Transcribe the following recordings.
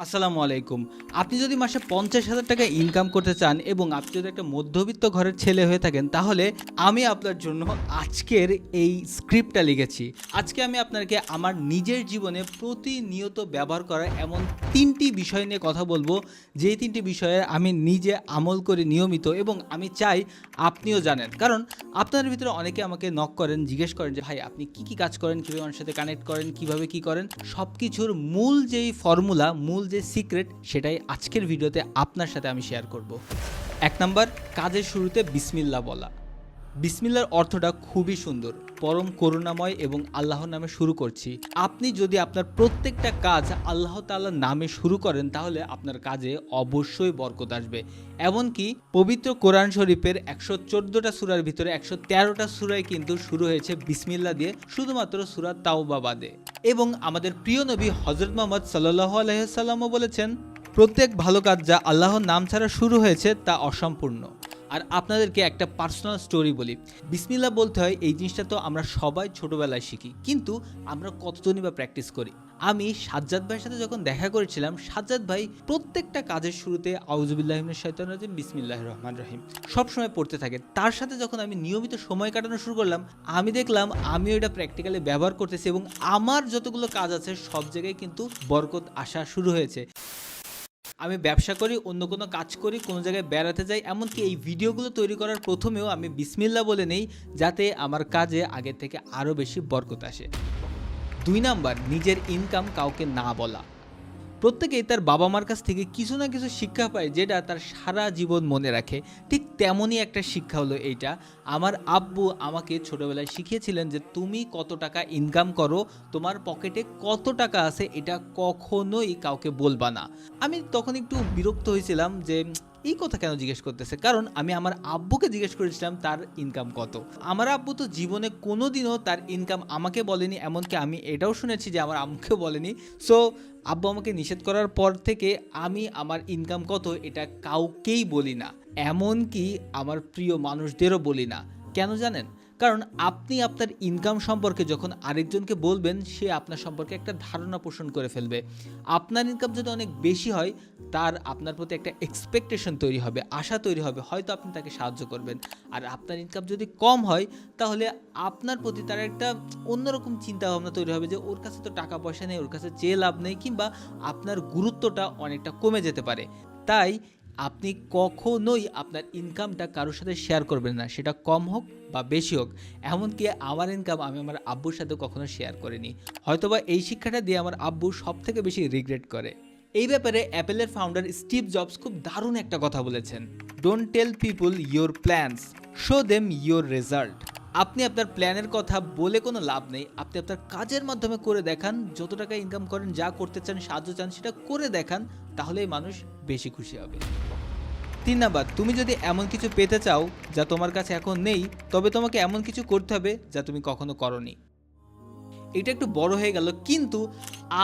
আসসালামু আলাইকুম। আপনি যদি মাসে পঞ্চাশ হাজার টাকা ইনকাম করতে চান এবং আপনি যদি একটা মধ্যবিত্ত ঘরের ছেলে হয়ে থাকেন, তাহলে আমি আপনার জন্য আজকের এই স্ক্রিপ্টটা লিখেছি। আজকে আমি আপনাকে আমার নিজের জীবনে প্রতিনিয়ত ব্যবহার করা এমন তিনটি বিষয় নিয়ে কথা বলব। যে তিনটি বিষয়ে আমি নিজে আমল করি নিয়মিত এবং আমি চাই আপনিও জানেন। কারণ আপনার ভিতরে অনেকে আমাকে নক করেন, জিজ্ঞেস করেন যে, ভাই, আপনি কি কি কাজ করেন? কীভাবে আমার সাথে কানেক্ট করেন? কীভাবে কি করেন? সব কিছুর মূল যেই ফর্মুলা মূল যে সিক্রেট সেটাই আজকের ভিডিওতে আপনার সাথে আমি শেয়ার করব। এক নাম্বার কাজের শুরুতে বিসমিল্লা বলা। বিসমিল্লার অর্থটা খুবই সুন্দর, পরম করুণাময় এবং আল্লাহর নামে শুরু করছি। আপনি যদি আপনার প্রত্যেকটা কাজ আল্লাহ তাআলার নামে শুরু করেন, তাহলে আপনার কাজে অবশ্যই বরকত আসবে। এমনকি পবিত্র কোরআন শরীফের একশো চোদ্দোটা সুরার ভিতরে একশো তেরোটা সুরায় কিন্তু শুরু হয়েছে বিসমিল্লা দিয়ে, শুধুমাত্র সুরা তাওবা বাদে। এবং আমাদের প্রিয় নবী হজরত মোহাম্মদ সাল্লাহ আলহিসাল্লামও বলেছেন, প্রত্যেক ভালো কাজ যা আল্লাহর নাম ছাড়া শুরু হয়েছে তা অসম্পূর্ণ। আর আপনাদেরকে একটা পার্সোনাল স্টোরি বলি। বিসমিল্লা বলতে হয়, এই জিনিসটা তো আমরা সবাই ছোটবেলায় শিখি, কিন্তু আমরা কতজনই বা প্র্যাকটিস করি? আমি সাজ্জাদ ভাইয়ের সাথে যখন দেখা করেছিলাম, সাজ্জাদ ভাই প্রত্যেকটা কাজের শুরুতে আউজুবিল্লাহিমিনের শৈতান রাজিম বিসমিল্লাহ রহমান রহিম, সবসময় পড়তে থাকে। তার সাথে যখন আমি নিয়মিত সময় কাটানো শুরু করলাম, আমি দেখলাম আমিও এটা প্র্যাকটিক্যালি ব্যবহার করতেছি এবং আমার যতগুলো কাজ আছে, সব জায়গায় কিন্তু বরকত আসা শুরু হয়েছে। আমি ব্যবসা করি, অন্য কোনো কাজ করি, কোনো জায়গায় বেড়াতে যাই, এমনকি এই ভিডিওগুলো তৈরি করার প্রথমেও আমি বিসমিল্লা বলে নেই, যাতে আমার কাজে আগের থেকে আরও বেশি বরকত আসে। দুই নাম্বার, নিজের ইনকাম কাউকে না বলা। প্রত্যেকেই তার বাবা মার কাছ থেকে কিছু না কিছু শিক্ষা পায়, যেটা তার সারা জীবন মনে রাখে। ঠিক তেমনই একটা শিক্ষা হলো এইটা। আমার আব্বু আমাকে ছোটবেলায় শিখিয়েছিলেন যে, তুমি কত টাকা ইনকাম করো, তোমার পকেটে কত টাকা আছে, এটা কখনোই কাউকে বলবা না। আমি তখন একটু বিরক্ত হয়েছিলাম যে এই কথা কেন জিজ্ঞেস করতেছে? কারণ আমি আমার আব্বুকে জিজ্ঞেস করেছিলাম, তার ইনকাম কত? আমার আব্বু তো জীবনে কোনো দিনও তার ইনকাম আমাকে বলেনি, এমনকি আমি এটাও শুনেছি যে আমার আম্মুকেও বলেনি। সো আব্বু আমাকে নিষেধ করার পর থেকে আমি আমার ইনকাম কত এটা কাউকেই বলি না। এমনকি আমার প্রিয় মানুষদেরও বলি না। কেন জানেন? কারণ আপনি আপনার ইনকাম সম্পর্কে যখন আরেকজনকে বলবেন, সে আপনার সম্পর্কে একটা ধারণা পোষণ করে ফেলবে। আপনার ইনকাম যদি অনেক বেশি হয়, তার আপনার প্রতি একটা এক্সপেকটেশন তৈরি হবে, আশা তৈরি হবে, হয়তো আপনি তাকে সাহায্য করবেন। আর আপনার ইনকাম যদি কম হয়, তাহলে আপনার প্রতি তার একটা অন্যরকম চিন্তা ভাবনা তৈরি হবে যে, ওর কাছে তো টাকা পয়সা নেই, ওর কাছে চেয়ে লাভ নেই, কিংবা আপনার গুরুত্বটা অনেকটা কমে যেতে পারে। তাই আপনি কখনোই আপনার ইনকামটা কারোর সাথে শেয়ার করবেন না। সেটা কম হোক বা বেশি হোক। এমনকি আমার ইনকাম আমি আমার আব্বুর সাথে কখনো শেয়ার করিনি। হয়তোবা এই শিক্ষাটা দিয়ে আমার আব্বু সব থেকে বেশি রিগ্রেট করে। এই ব্যাপারে অ্যাপেলের ফাউন্ডার স্টিভ জবস খুব দারুণ একটা কথা বলেছেন। Don't tell people your plans show them your result আপনি আপনার প্ল্যানের কথা বলে কোনো লাভ নেই। আপনি আপনার কাজের মাধ্যমে করে দেখান, যত টাকা ইনকাম করেন, যা করতে চান, সাহায্য চান, সেটা করে দেখান, তাহলেই মানুষ বেশি খুশি হবে। তিন নাম্বার, তুমি যদি এমন কিছু পেতে চাও যা তোমার কাছে এখন নেই, তবে তোমাকে এমন কিছু করতে হবে যা তুমি কখনো করনি। এটা একটু বড় হয়ে গেল, কিন্তু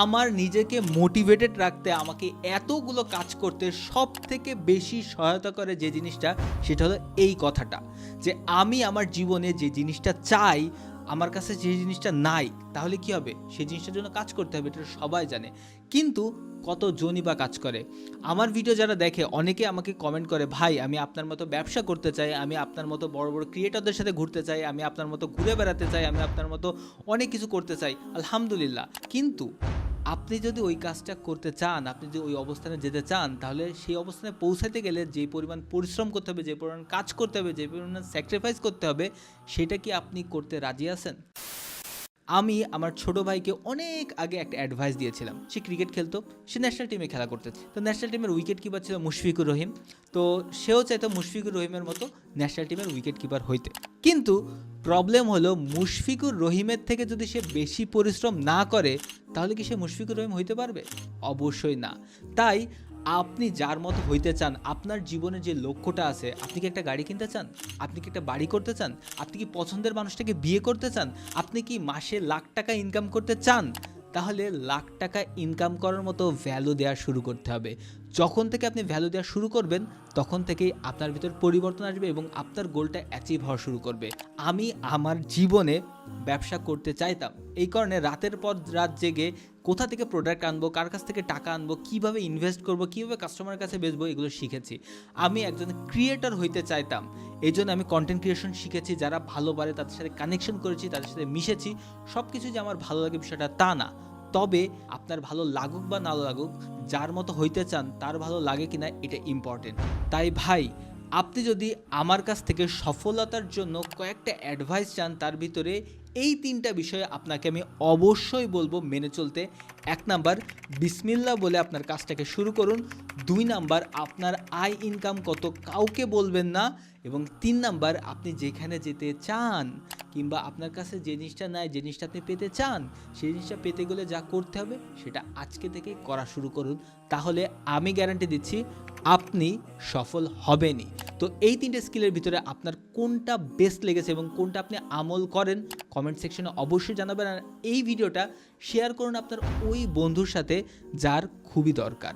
আমার নিজেকে মোটিভেটেড রাখতে, আমাকে এতগুলো কাজ করতে সব থেকে বেশি সহায়তা করে যে জিনিসটা, সেটা হলো এই কথাটা, যে আমি আমার জীবনে যে জিনিসটা চাই আমার কাছে যে জিনিসটা নাই, তাহলে কি হবে? সেই জিনিসটার জন্য কাজ করতে হবে, এটা সবাই জানে। কিন্তু কত জনই বা কাজ করে? আমার ভিডিও যারা দেখে, অনেকে আমাকে কমেন্ট করে, ভাই, আমি আপনার মতো ব্যবসা করতে চাই, আমি আপনার মতো বড় বড় ক্রিয়েটরদের সাথে ঘুরতে চাই, আমি আপনার মতো ঘুরে বেড়াতে চাই, আমি আপনার মতো অনেক কিছু করতে চাই। আলহামদুলিল্লাহ। কিন্তু আপনি যদি ওই কাজটা করতে চান, আপনি যদি ওই অবস্থানে যেতে চান, তাহলে সেই অবস্থানে পৌঁছাতে গেলে যে পরিমাণ পরিশ্রম করতে হবে, যে পরিমাণ কাজ করতে হবে, যে পরিমাণ স্যাক্রিফাইস করতে হবে, সেটা কি আপনি করতে রাজি আছেন? আমি আমার ছোট ভাইকে অনেক আগে একটা অ্যাডভাইস দিয়েছিলাম। সে ক্রিকেট খেলতো, সে ন্যাশনাল টিমে খেলা করতে। তো ন্যাশনাল টিমের উইকেট কিপার ছিল মুশফিকুর রহিম। তো সেও চাইতো মুশফিকুর রহিমের মতো ন্যাশনাল টিমের উইকেট কিপার হইতে। কিন্তু প্রবলেম হলো মুশফিকুর রহিমের থেকে যদি সে বেশি পরিশ্রম না করে, তাহলে কি সে মুশফিকুর রহিম হইতে পারবে? অবশ্যই না। তাই আপনি যার মতো হইতে চান, আপনার জীবনে যে লক্ষ্যটা আছে, আপনি কি একটা গাড়ি কিনতে চান? আপনি কি একটা বাড়ি করতে চান? আপনি কি পছন্দের মানুষটাকে বিয়ে করতে চান? আপনি কি মাসে লাখ টাকা ইনকাম করতে চান? তাহলে লাখ টাকা ইনকাম করার মতো ভ্যালু দেওয়া শুরু করতে হবে। যখন থেকে আপনি ভ্যালু দেওয়া শুরু করবেন, তখন থেকেই আপনার ভিতর পরিবর্তন আসবে এবং আপনার গোলটা অ্যাচিভ হওয়া শুরু করবে। আমি আমার জীবনে ব্যবসা করতে চাইতাম। এই কারণে রাতের পর রাত জেগে কোথা থেকে প্রোডাক্ট আনব, কার কাছ থেকে টাকা আনব, কীভাবে ইনভেস্ট করব, কীভাবে কাস্টমারের কাছে বেচবো, এগুলো শিখেছি। আমি একজন ক্রিয়েটর হইতে চাইতাম। এই জন্য আমি কন্টেন্ট ক্রিয়েশন শিখেছি, যারা ভালো পারে তাদের সাথে কানেকশন করেছি, তাদের সাথে মিশেছি সব কিছু যে আমার ভালো লাগে বিষয়টা তা না। তবে আপনার ভালো লাগুক বা না লাগুক, যার মতো হইতে চান, তার ভালো লাগে কিনা এটা ইম্পর্টেন্ট তাই ভাই, আপনি যদি আমার কাছ থেকে সফলতার জন্য কয়েকটা অ্যাডভাইস চান, তার ভিতরে এই তিনটা বিষয়ে আপনাকে আমি অবশ্যই বলব মেনে চলতে। এক নাম্বার বিসমিল্লা বলে আপনার কাজটাকে শুরু করুন। দুই নাম্বার, আপনার আয় ইনকাম কত, কাউকে বলবেন না। এবং তিন নাম্বার, আপনি যেখানে যেতে চান কিংবা আপনার কাছে যে জিনিসটা নাই, যে জিনিসটা আপনি পেতে চান, সেই জিনিসটা পেতে গেলে যা করতে হবে সেটা আজকে থেকে করা শুরু করুন। তাহলে আমি গ্যারান্টি দিচ্ছি আপনি সফল হবেনই। তো এই তিনটে স্কিলের ভিতরে আপনার কোনটা বেস্ট লেগেছে এবং কোনটা আপনি আমল করেন কমেন্ট সেকশনে অবশ্যই জানাবেন। আর এই ভিডিওটা শেয়ার করুন আপনার ওই বন্ধুর সাথে যার খুবই দরকার।